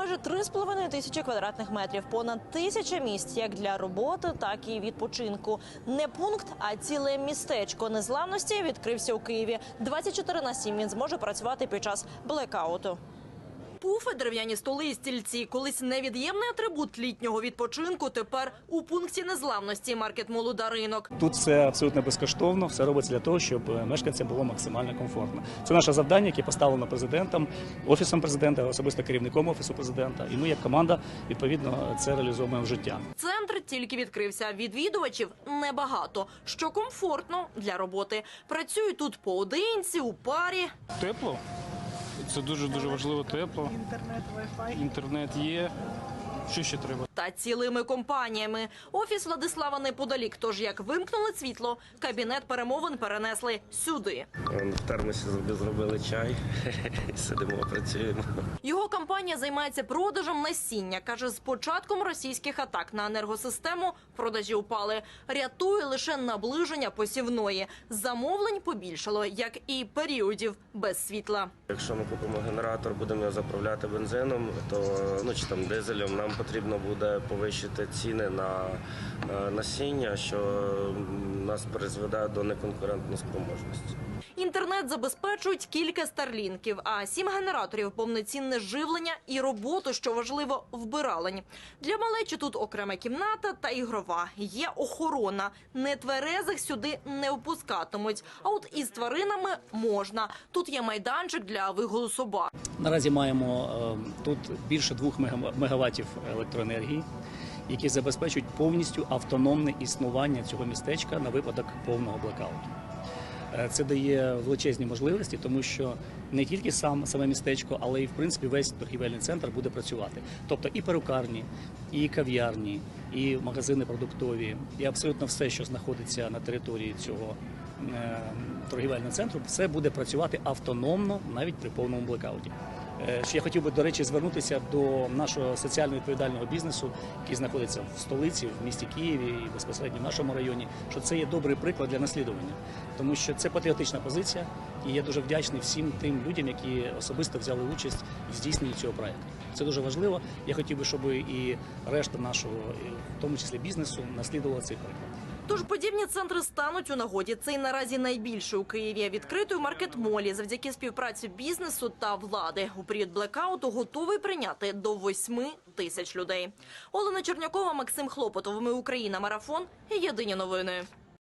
майже 3,5 тисячі квадратних метрів, понад тисяча місць як для роботи, так і відпочинку. Не пункт, а ціле містечко незламності відкрився у Києві. 24 на 7 він зможе працювати під час блекауту. Пуфи, дерев'яні столи і стільці, колись невід'ємний атрибут літнього відпочинку. Тепер у пункті незламності маркет-молу «Да ринок. Тут все абсолютно безкоштовно, все робиться для того, щоб е, мешканцям було максимально комфортно. Це наше завдання, яке поставлено президентом, офісом президента, особисто керівником офісу президента. І ми, як команда, відповідно це реалізовуємо в життя. Центр тільки відкрився. Відвідувачів небагато, що комфортно для роботи. Працюють тут поодинці, у парі. Тепло. Це дуже дуже важливо тепло. Інтернет, Wi-Fi. Інтернет є. Що ще треба? Та цілими компаніями. Офіс Владислава неподалік. Тож як вимкнули світло, кабінет перемовин перенесли сюди. В термосі собі зробили чай, сидимо, працюємо. Його компанія займається продажем насіння. каже, з початком російських атак на енергосистему продажі упали. Рятує лише наближення посівної. Замовлень побільшало, як і періодів без світла. Якщо ми купимо генератор, будемо його заправляти бензином, то ну чи там дизелем, нам потрібно буде повищити ціни на е, насіння, що нас призведе до неконкурентноспроможності. Інтернет забезпечують кілька старлінків, а сім генераторів, повноцінне живлення і роботу, що важливо, вбиралень. Для малечі тут окрема кімната та ігрова. Є охорона. Нетверезих сюди не впускатимуть. А от із тваринами можна. Тут є майданчик для вигулу собак. Наразі маємо е, тут більше 2 мега- мегаваттів електроенергії, які забезпечують повністю автономне існування цього містечка на випадок повного блекауту. Е, Це дає величезні можливості, тому що не тільки сам саме містечко, але й в принципі весь торгівельний центр буде працювати. Тобто і перукарні, і кав'ярні, і магазини продуктові, і абсолютно все, що знаходиться на території цього е, торгівельного центру, все буде працювати автономно навіть при повному блекауті. Е, я хотів би, до речі, звернутися до нашого соціально відповідального бізнесу, який знаходиться в столиці, в місті Києві і безпосередньо в нашому районі, що це є добрий приклад для наслідування, тому що це патріотична позиція, і я дуже вдячний всім тим людям, які особисто взяли участь в здійсненні цього проекту. Це дуже важливо. Я хотів би, щоб і решта нашого, в тому числі бізнесу, наслідувала цей приклад. Тож подібні центри стануть у нагоді. Цей наразі найбільший у Києві відкритою маркет-молі завдяки співпраці бізнесу та влади. У період блекауту готовий прийняти до 8 тисяч людей. Олена Чернякова, Максим Хлопотов. Ми Україна. Марафон. Єдині новини.